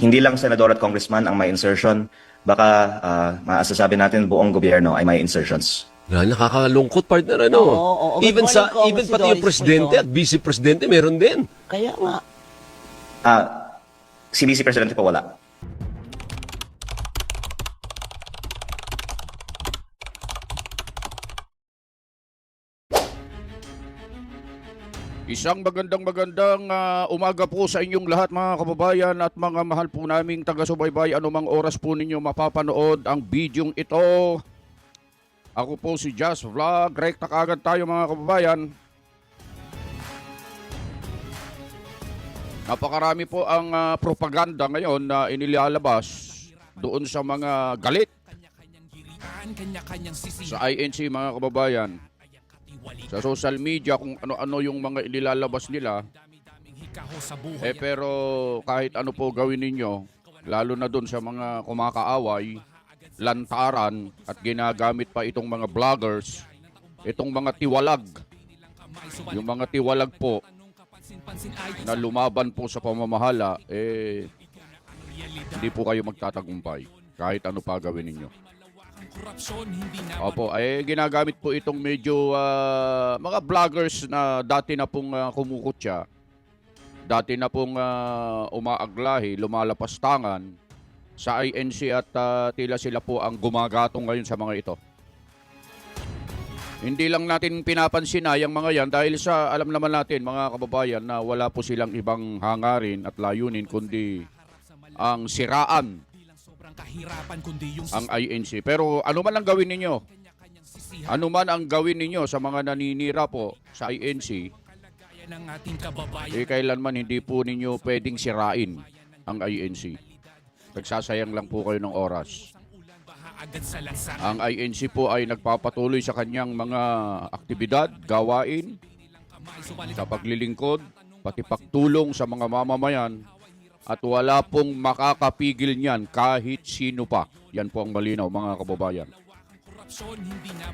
hindi lang senador at congressman ang may insertion, baka uh, maasasabi natin buong gobyerno ay may insertions. Na, nakakalungkot partner ano. Oo, oo, oo. Good even sa morning, Congress even pati yung Doris presidente at vice presidente meron din. Kaya nga, Ah, si Vice Presidente po wala. Isang magandang magandang ah, umaga po sa inyong lahat mga kababayan at mga mahal po naming taga-subaybay anumang oras po ninyo mapapanood ang bidyong ito. Ako po si Jazz Vlog. Rekta kagad tayo mga kababayan. Napakarami po ang ah, propaganda ngayon na inilalabas doon sa mga galit sa INC mga kababayan sa social media kung ano-ano yung mga inilalabas nila. Eh pero kahit ano po gawin ninyo, lalo na doon sa mga kumakaaway, lantaran at ginagamit pa itong mga vloggers, itong mga tiwalag, yung mga tiwalag po na lumaban po sa pamamahala, eh hindi po kayo magtatagumpay kahit ano pa gawin ninyo. Opo, eh ginagamit po itong medyo ah, mga vloggers na dati na pong uh, kumukutya, dati na pong ah, umaaglahi, lumalapas tangan sa INC at ah, tila sila po ang gumagatong ngayon sa mga ito. Hindi lang natin pinapansin na yung mga yan dahil sa alam naman natin mga kababayan na wala po silang ibang hangarin at layunin kundi ang siraan ang INC. Pero ano man ang gawin ninyo, ano man ang gawin ninyo sa mga naninira po sa INC, eh kailanman hindi po ninyo pwedeng sirain ang INC. Nagsasayang lang po kayo ng oras. Ang INC po ay nagpapatuloy sa kanyang mga aktibidad, gawain, sa paglilingkod, pati pagtulong sa mga mamamayan at wala pong makakapigil niyan kahit sino pa. Yan po ang malinaw mga kababayan.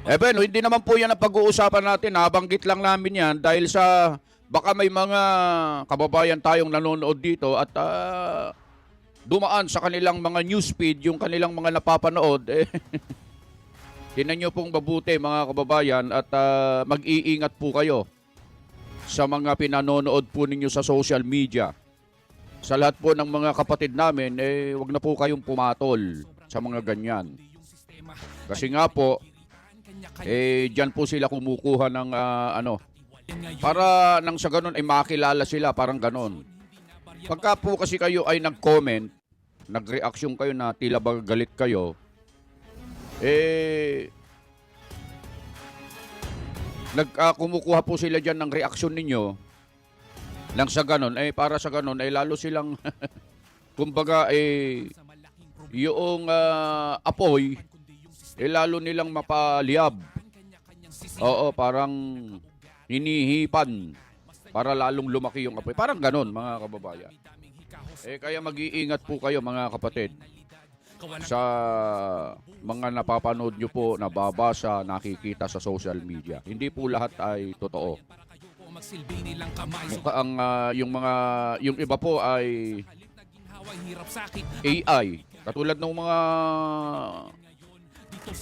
Eh ben, hindi naman po yan ang pag-uusapan natin. Nabanggit lang namin yan dahil sa baka may mga kababayan tayong nanonood dito at ah, dumaan sa kanilang mga newsfeed, yung kanilang mga napapanood. Eh, Tinan nyo pong mabuti mga kababayan at ah, mag-iingat po kayo sa mga pinanonood po ninyo sa social media sa lahat po ng mga kapatid namin, eh, wag na po kayong pumatol sa mga ganyan. Kasi nga po, eh, dyan po sila kumukuha ng ah, ano, para nang sa ganun ay makilala sila, parang ganun. Pagka po kasi kayo ay nag-comment, nag-reaction kayo na tila ba galit kayo, eh, nag, ah, kumukuha po sila dyan ng reaction ninyo, nang sa ganun, eh para sa ganun, ay lalo silang, kumbaga, eh, yung ah, apoy, eh lalo nilang mapaliyab. Oo, parang hinihipan para lalong lumaki yung apoy. Parang ganun, mga kababayan. Eh, kaya mag-iingat po kayo, mga kapatid, sa mga napapanood nyo po, nababasa, nakikita sa social media. Hindi po lahat ay totoo. Mukha ang ah, yung mga yung iba po ay AI. Katulad ng mga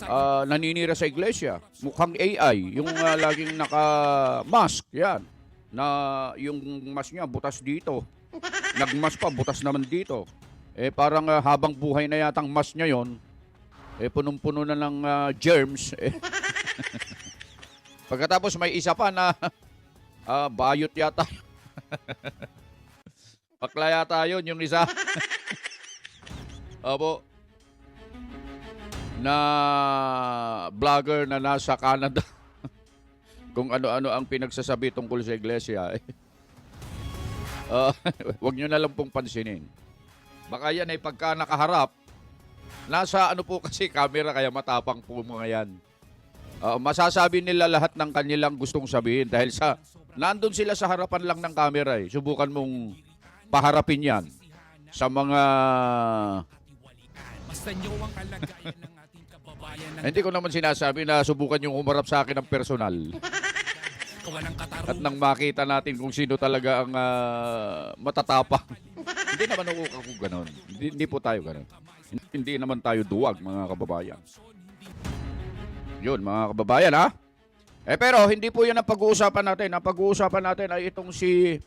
ah, naninira sa iglesia. Mukhang AI. Yung ah, laging naka-mask. Yan. Na yung mask niya butas dito. Nagmask pa, butas naman dito. Eh parang ah, habang buhay na yatang mask niya yon eh punong-puno na ng ah, germs. Eh. Pagkatapos may isa pa na Ah, bayot yata. Bakla yata yun, yung isa. Opo. Na vlogger na nasa Canada. Kung ano-ano ang pinagsasabi tungkol sa iglesia. Ah, wag nyo na lang pong pansinin. Baka yan ay pagka nakaharap, nasa ano po kasi camera kaya matapang po mga yan. Ah, masasabi nila lahat ng kanilang gustong sabihin dahil sa nandun sila sa harapan lang ng camera eh. Subukan mong paharapin yan sa mga hindi ko naman sinasabi na subukan yung umarap sa akin ng personal at nang makita natin kung sino talaga ang ah, matatapang Hindi naman ako, ako ganun. Hindi, hindi po tayo ganun. Hindi naman tayo duwag, mga kababayan. Yun, mga kababayan, ha? Eh pero, hindi po yan ang pag-uusapan natin. Ang pag-uusapan natin ay itong si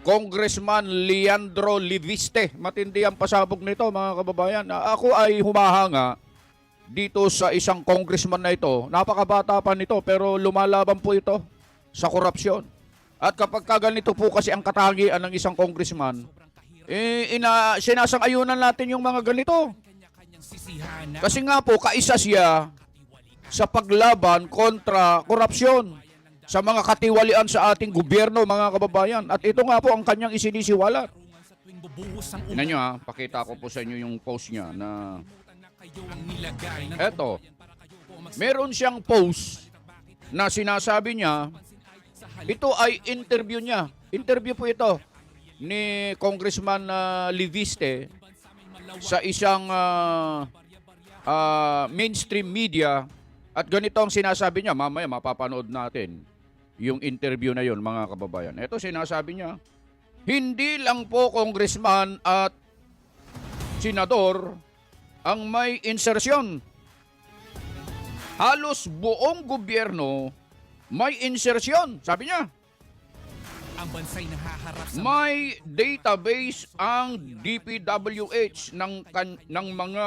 Congressman Leandro Liviste. Matindi ang pasabog nito, mga kababayan. Ah, Ako ay humahanga dito sa isang congressman na ito. Napakabata pa nito, pero lumalaban po ito sa korupsyon. At kapag kaganito po kasi ang katangian ng isang congressman, eh, ina, sinasang-ayunan natin yung mga ganito. Kasi nga po, kaisa siya sa paglaban kontra korupsyon sa mga katiwalian sa ating gobyerno, mga kababayan. At ito nga po ang kanyang isinisiwalat. Tingnan nyo ha, pakita ko po sa inyo yung post niya na eto, meron siyang post na sinasabi niya, ito ay interview niya. Interview po ito ni Congressman uh, Liviste sa isang ah, ah, mainstream media at ganito ang sinasabi niya. Mamaya mapapanood natin yung interview na yon mga kababayan. Ito sinasabi niya, hindi lang po congressman at senador ang may insersyon. Halos buong gobyerno may insersyon, sabi niya. Ang bansa'y nahaharap sa May database ang DPWH ng kan- ng mga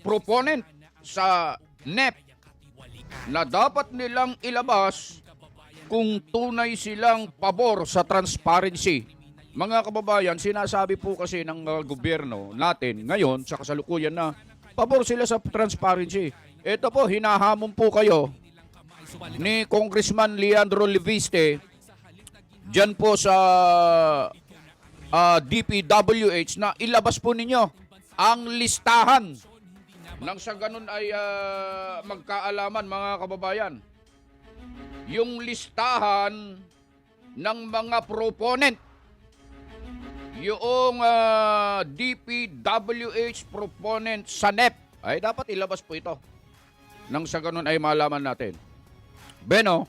proponent sa NEP na dapat nilang ilabas kung tunay silang pabor sa transparency. Mga kababayan, sinasabi po kasi ng mga gobyerno natin ngayon sa kasalukuyan na pabor sila sa transparency. Ito po, hinahamon po kayo ni Congressman Leandro Leviste dyan po sa ah, DPWH na ilabas po ninyo ang listahan nang sa ganun ay ah, magkaalaman mga kababayan. Yung listahan ng mga proponent yung ah, DPWH proponent sa NEP ay dapat ilabas po ito. Nang sa ganun ay malaman natin. Beno,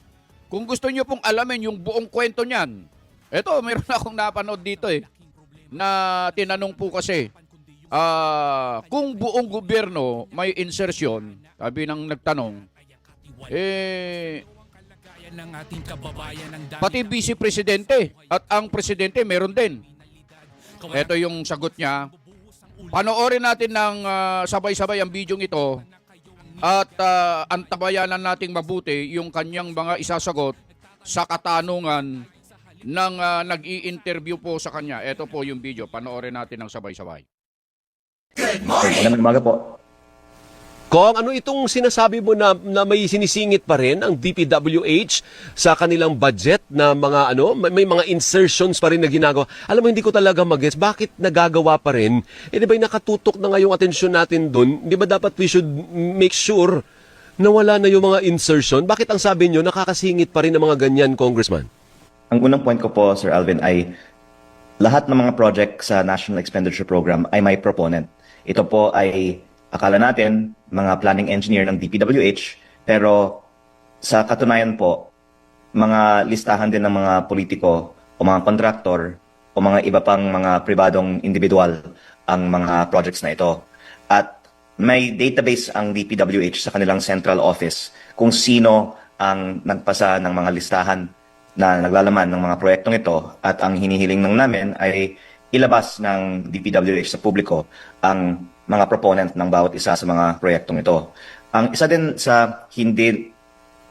kung gusto nyo pong alamin yung buong kwento niyan, eto, meron akong napanood dito eh, na tinanong po kasi, ah, kung buong gobyerno may insertion, sabi ng nagtanong, eh, ng ating kababayan ng dami pati vice presidente at ang presidente meron din. Ito yung sagot niya. Panoorin natin ng ah, sabay-sabay ang bidyong ito at ah, antabayanan nating mabuti yung kanyang mga isasagot sa katanungan ng ah, nag-i-interview po sa kanya. Ito po yung video. Panoorin natin ng sabay-sabay. Magandang umaga po. Kong, ano itong sinasabi mo na, na may sinisingit pa rin ang DPWH sa kanilang budget na mga ano, may, may mga insertions pa rin na ginagawa. Alam mo, hindi ko talaga mag-guess. Bakit nagagawa pa rin? Eh, di ba yung nakatutok na nga yung atensyon natin dun? Di ba dapat we should make sure na wala na yung mga insertion? Bakit ang sabi nyo, nakakasingit pa rin ng mga ganyan, Congressman? Ang unang point ko po, Sir Alvin, ay lahat ng mga project sa National Expenditure Program ay may proponent. Ito po ay akala natin mga planning engineer ng DPWH, pero sa katunayan po, mga listahan din ng mga politiko o mga kontraktor o mga iba pang mga pribadong individual ang mga projects na ito. At may database ang DPWH sa kanilang central office kung sino ang nagpasa ng mga listahan na naglalaman ng mga proyektong ito at ang hinihiling ng namin ay ilabas ng DPWH sa publiko ang mga proponent ng bawat isa sa mga proyektong ito. Ang isa din sa hindi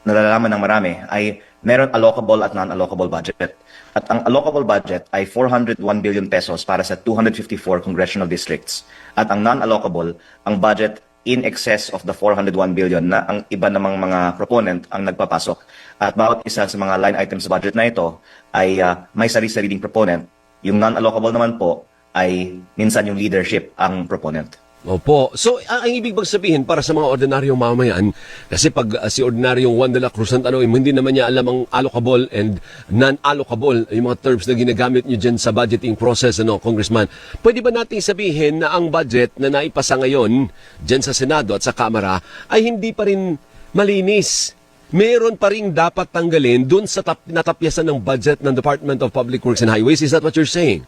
nalalaman ng marami ay meron allocable at non-allocable budget. At ang allocable budget ay 401 billion pesos para sa 254 congressional districts. At ang non-allocable, ang budget in excess of the 401 billion na ang iba namang mga proponent ang nagpapasok. At bawat isa sa mga line items sa budget na ito ay ah, may sarili-sariling proponent. Yung non-allocable naman po ay minsan yung leadership ang proponent. Opo. So, ang, ang ibig bang sabihin para sa mga ordinaryong mamayan, kasi pag uh, si ordinaryong Juan de la Cruz Santano, hindi naman niya alam ang allocable and non-allocable, yung mga terms na ginagamit niyo dyan sa budgeting process, ano, Congressman. Pwede ba nating sabihin na ang budget na naipasa ngayon dyan sa Senado at sa Kamara ay hindi pa rin malinis? Meron pa rin dapat tanggalin dun sa tap- natapyasan ng budget ng Department of Public Works and Highways. Is that what you're saying?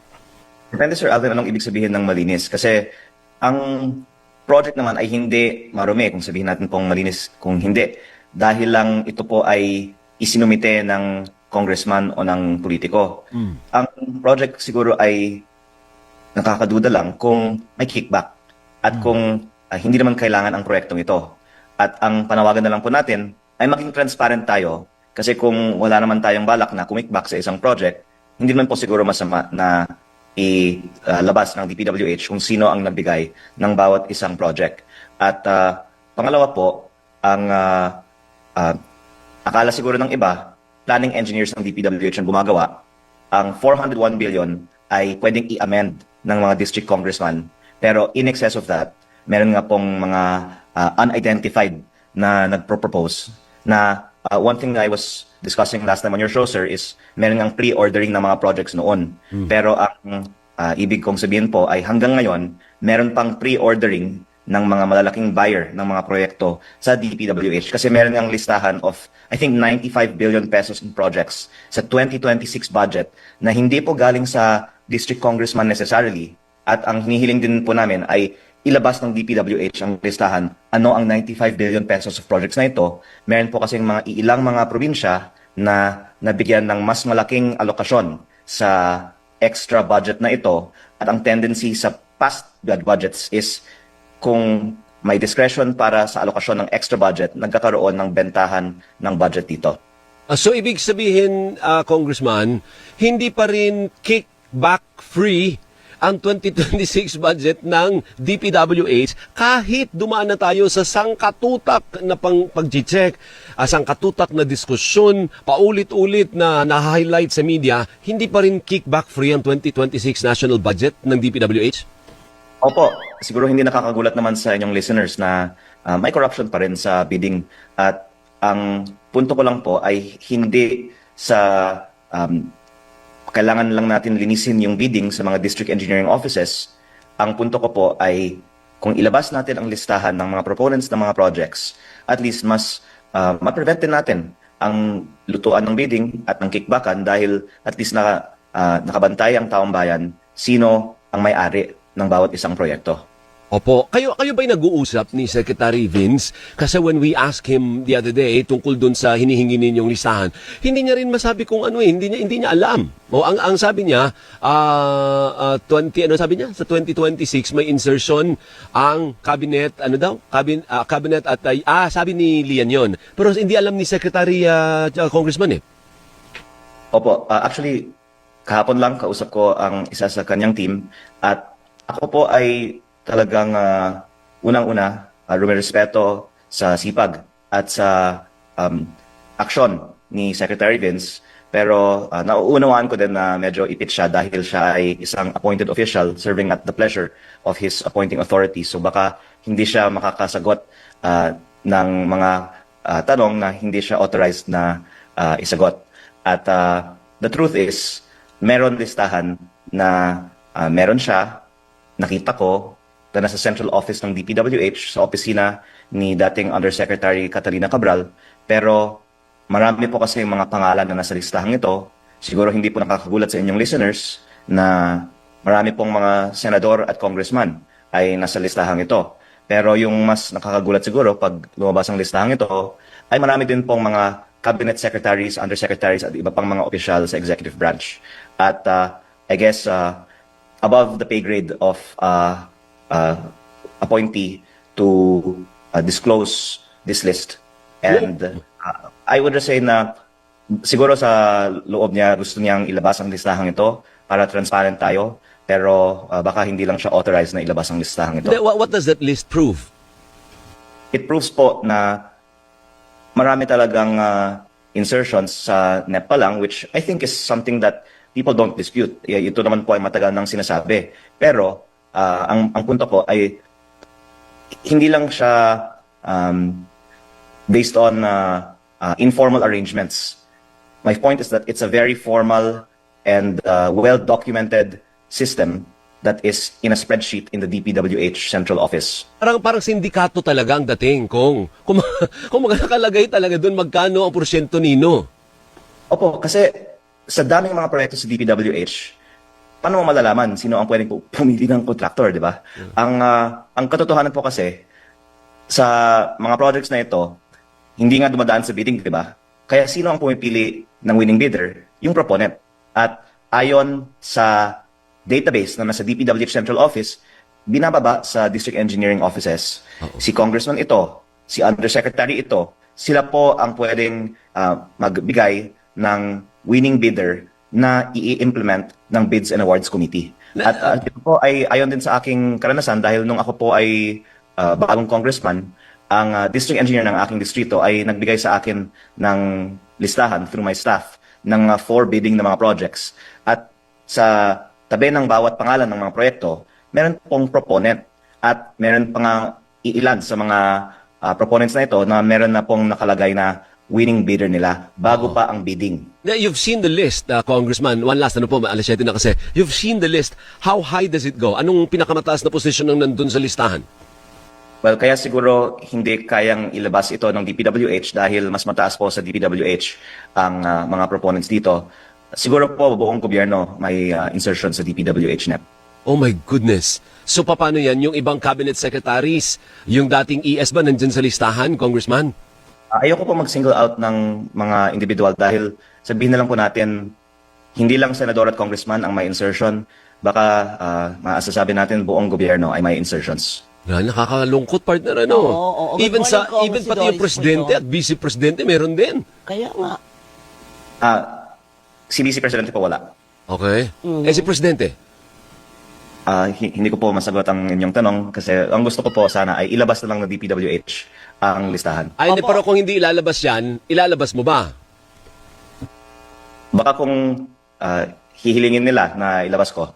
Depende Sir Alvin anong ibig sabihin ng malinis. Kasi ang project naman ay hindi marumi kung sabihin natin pong malinis kung hindi. Dahil lang ito po ay isinumite ng congressman o ng politiko. Ang project siguro ay nakakaduda lang kung may kickback at kung ah, hindi naman kailangan ang proyektong ito. At ang panawagan na lang po natin ay maging transparent tayo kasi kung wala naman tayong balak na kumikback sa isang project, hindi naman po siguro masama na ilabas ng DPWH kung sino ang nagbigay ng bawat isang project. At ah, pangalawa po, ang ah, ah, akala siguro ng iba, planning engineers ng DPWH ang gumagawa, ang 401 billion ay pwedeng i-amend ng mga district congressman. Pero in excess of that, meron nga pong mga ah, unidentified na nagpro-propose na ah, one thing that I was discussing last time on your show, sir, is meron nga pre-ordering ng mga projects noon. Pero ang ah, ibig kong sabihin po ay hanggang ngayon, meron pang pre-ordering ng mga malalaking buyer ng mga proyekto sa DPWH kasi meron ang listahan of I think 95 billion pesos in projects sa 2026 budget na hindi po galing sa district congressman necessarily. At ang hinihiling din po namin ay ilabas ng DPWH ang listahan ano ang 95 billion pesos of projects na ito meron po kasing mga ilang mga probinsya na nabigyan ng mas malaking alokasyon sa extra budget na ito at ang tendency sa past budgets is kung may discretion para sa alokasyon ng extra budget, nagkakaroon ng bentahan ng budget dito. Ah, so ibig sabihin, ah, Congressman, hindi pa rin kickback free ang 2026 budget ng DPWH kahit dumaan na tayo sa sangkatutak na pang pag-check, ah, sangkatutak na diskusyon, paulit-ulit na na-highlight sa media, hindi pa rin kickback free ang 2026 national budget ng DPWH? Opo, siguro hindi nakakagulat naman sa inyong listeners na ah, may corruption pa rin sa bidding at ang punto ko lang po ay hindi sa um, kailangan lang natin linisin yung bidding sa mga district engineering offices. Ang punto ko po ay kung ilabas natin ang listahan ng mga proponents ng mga projects, at least mas uh, ma-prevent din natin ang lutuan ng bidding at ng kickbackan dahil at least naka, ah, nakabantay ang taong bayan sino ang may-ari ng bawat isang proyekto. Opo. Kayo, kayo ba'y nag-uusap ni Secretary Vince? Kasi when we asked him the other day tungkol dun sa hinihingi ninyong listahan, hindi niya rin masabi kung ano eh, hindi niya, hindi niya alam. O, ang, ang sabi niya, ah, ah, 20, ano sabi niya? Sa 2026 may insertion ang cabinet, ano daw? Cabin, ah, cabinet at, ay- ah, sabi ni Lian yon. Pero hindi alam ni Secretary ah, Congressman eh. Opo, ah, actually, kahapon lang kausap ko ang isa sa kanyang team at ako po ay talagang ah, unang-una uh, rumirespeto sa sipag at sa um, aksyon ni Secretary Vince pero uh, nauunawaan ko din na medyo ipit siya dahil siya ay isang appointed official serving at the pleasure of his appointing authority. So baka hindi siya makakasagot ah, ng mga ah, tanong na hindi siya authorized na ah, isagot. At ah, the truth is, meron listahan na ah, meron siya, nakita ko, na nasa central office ng DPWH sa opisina ni dating Undersecretary Catalina Cabral. Pero marami po kasi mga pangalan na nasa listahang ito. Siguro hindi po nakakagulat sa inyong listeners na marami pong mga senador at congressman ay nasa listahang ito. Pero yung mas nakakagulat siguro pag lumabas ang listahang ito, ay marami din pong mga cabinet secretaries, undersecretaries at iba pang mga opisyal sa executive branch. At uh, I guess uh, above the pay grade of uh, uh, appointee to uh, disclose this list. And uh, I would just say na siguro sa loob niya gusto niyang ilabas ang listahang ito para transparent tayo. Pero uh, baka hindi lang siya authorized na ilabas ang listahang ito. What, what does that list prove? it proves po na marami talagang uh, insertions sa NEP pa lang, which I think is something that people don't dispute. Ito naman po ay matagal nang sinasabi. Pero uh, ang, ang punto ko ay hindi lang siya um, based on uh, uh, informal arrangements. My point is that it's a very formal and uh, well-documented system that is in a spreadsheet in the DPWH central office. Parang parang sindikato talaga ang dating kung kung, kung magkakalagay talaga doon magkano ang porsyento nino. Opo, kasi sa daming mga proyekto sa DPWH, paano mo malalaman sino ang pwedeng pu- pumili ng contractor, di ba? Ang ah, ang katotohanan po kasi sa mga projects na ito, hindi nga dumadaan sa bidding, di ba? Kaya sino ang pumipili ng winning bidder? Yung proponent. At ayon sa database na nasa DPWH Central Office, binababa sa district engineering offices. Si congressman ito, si undersecretary ito, sila po ang pwedeng ah, magbigay ng winning bidder na i-implement ng Bids and Awards Committee. At ah, ito po ay ayon din sa aking karanasan dahil nung ako po ay ah, bagong congressman, ang ah, district engineer ng aking distrito ay nagbigay sa akin ng listahan through my staff ng ah, four bidding na mga projects. At sa tabi ng bawat pangalan ng mga proyekto, meron pong proponent at meron pa nga iilan sa mga ah, proponents na ito na meron na pong nakalagay na winning bidder nila bago pa ang bidding. You've seen the list, uh, Congressman. One last ano po, alas 7 na kasi. You've seen the list. How high does it go? Anong pinakamataas na posisyon ng nandun sa listahan? Well, kaya siguro hindi kayang ilabas ito ng DPWH dahil mas mataas po sa DPWH ang ah, mga proponents dito. Siguro po buong gobyerno may ah, insertion sa DPWH NEP. Oh my goodness. So paano yan? Yung ibang cabinet secretaries, yung dating ES ba nandyan sa listahan, Congressman? Ah, Ayoko po mag-single out ng mga individual dahil sabihin na lang po natin, hindi lang senador at congressman ang may insertion. Baka uh, maasasabi natin buong gobyerno ay may insertions. Na, nakakalungkot partner ano. Oo, oo, oo. Even sa Kong. even Si pati yung presidente at vice presidente meron din. Kaya nga. Ah, si Vice Presidente po wala. Okay. Mm-hmm. Eh si presidente. Ah, hi- hindi ko po masagot ang inyong tanong kasi ang gusto ko po sana ay ilabas na lang ng DPWH ang listahan. Ay, hindi, Opo. pero kung hindi ilalabas yan, ilalabas mo ba? Baka kung ah, hihilingin nila na ilabas ko,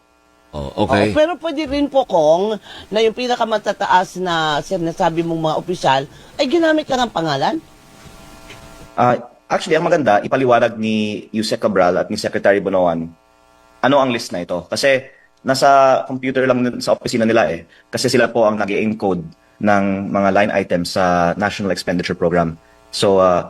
Oh, okay. Oo, pero pwede rin po, Kong, na yung pinakamatataas na sinasabi mong mga opisyal, ay ginamit ka ng pangalan? Ah, actually, ang maganda, ipaliwanag ni Yusek Cabral at ni Secretary Bonoan ano ang list na ito. Kasi nasa computer lang sa opisina nila eh. Kasi sila po ang nag encode ng mga line items sa National Expenditure Program. So, uh,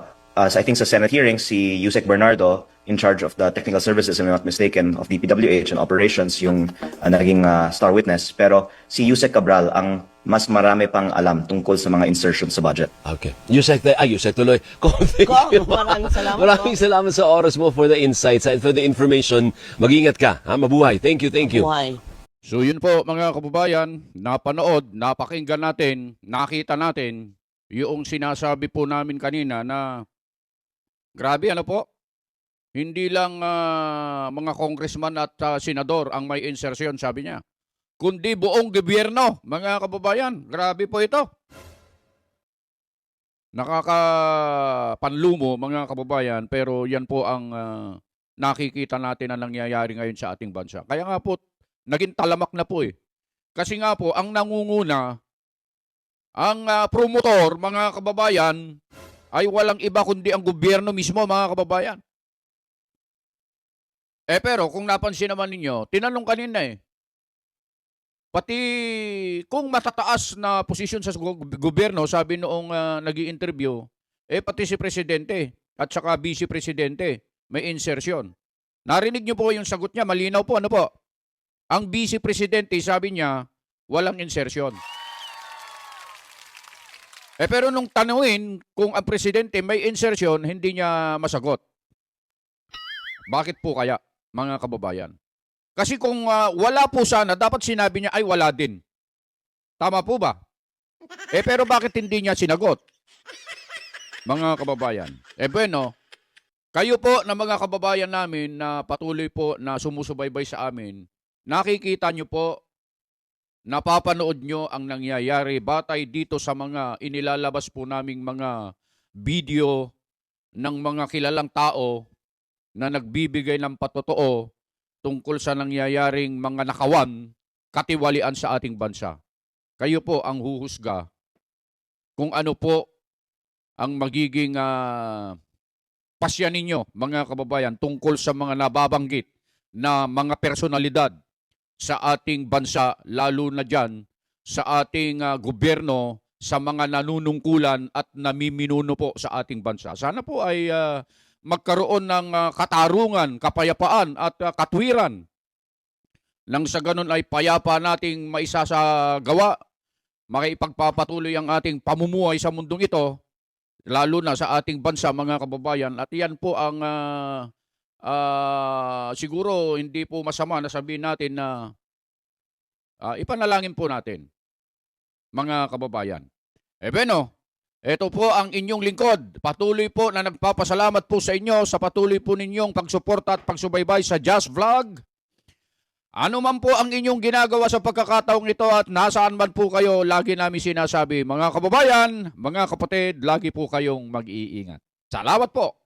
so I think sa Senate hearing, si Yusek Bernardo, in charge of the technical services, if I'm not mistaken, of DPWH and operations, yung uh, naging uh, star witness. Pero si Yusek Cabral ang mas marami pang alam tungkol sa mga insertions sa budget. Okay. Yusek, ay, Yusek tuloy. Kung thank Kong, you. maraming salamat, Maraming salamat sa oras mo for the insights and for the information. Mag-ingat ka. Ha? Mabuhay. Thank you, thank you. Buhay. So yun po mga kababayan, napanood, napakinggan natin, nakita natin yung sinasabi po namin kanina na grabe ano po, hindi lang ah, mga congressman at ah, senador ang may insertion sabi niya, kundi buong gobyerno mga kababayan. Grabe po ito. Nakakapanlumo mga kababayan pero yan po ang ah, nakikita natin na nangyayari ngayon sa ating bansa. Kaya nga po, naging talamak na po eh. Kasi nga po, ang nangunguna, ang ah, promotor, mga kababayan, ay walang iba kundi ang gobyerno mismo, mga kababayan. Eh pero, kung napansin naman ninyo, tinanong kanina eh, pati kung matataas na posisyon sa go- gobyerno, sabi noong uh, nag interview eh pati si presidente at saka vice presidente may insertion. Narinig niyo po yung sagot niya, malinaw po, ano po? Ang vice presidente, sabi niya, walang insertion. Eh pero nung tanungin kung ang presidente may insertion, hindi niya masagot. Bakit po kaya, mga kababayan? Kasi kung ah, wala po sana, dapat sinabi niya ay wala din. Tama po ba? Eh pero bakit hindi niya sinagot? Mga kababayan. Eh bueno, kayo po na mga kababayan namin na patuloy po na sumusubaybay sa amin, nakikita nyo po, napapanood nyo ang nangyayari batay dito sa mga inilalabas po naming mga video ng mga kilalang tao na nagbibigay ng patotoo tungkol sa nangyayaring mga nakawan, katiwalian sa ating bansa. Kayo po ang huhusga kung ano po ang magiging ah, pasya ninyo, mga kababayan, tungkol sa mga nababanggit na mga personalidad sa ating bansa, lalo na dyan sa ating ah, gobyerno, sa mga nanunungkulan at namiminuno po sa ating bansa. Sana po ay ah, magkaroon ng ah, katarungan, kapayapaan at ah, katwiran nang sa ganun ay payapa nating maisasagawa, makipagpapatuloy ang ating pamumuhay sa mundong ito, lalo na sa ating bansa mga kababayan. At yan po ang ah, ah, siguro hindi po masama na sabihin natin na ah, ipanalangin po natin mga kababayan. Eh beno, ito po ang inyong lingkod. Patuloy po na nagpapasalamat po sa inyo sa patuloy po ninyong pagsuporta at pagsubaybay sa Just Vlog. Ano man po ang inyong ginagawa sa pagkakataong ito at nasaan man po kayo, lagi namin sinasabi, mga kababayan, mga kapatid, lagi po kayong mag-iingat. Salamat po!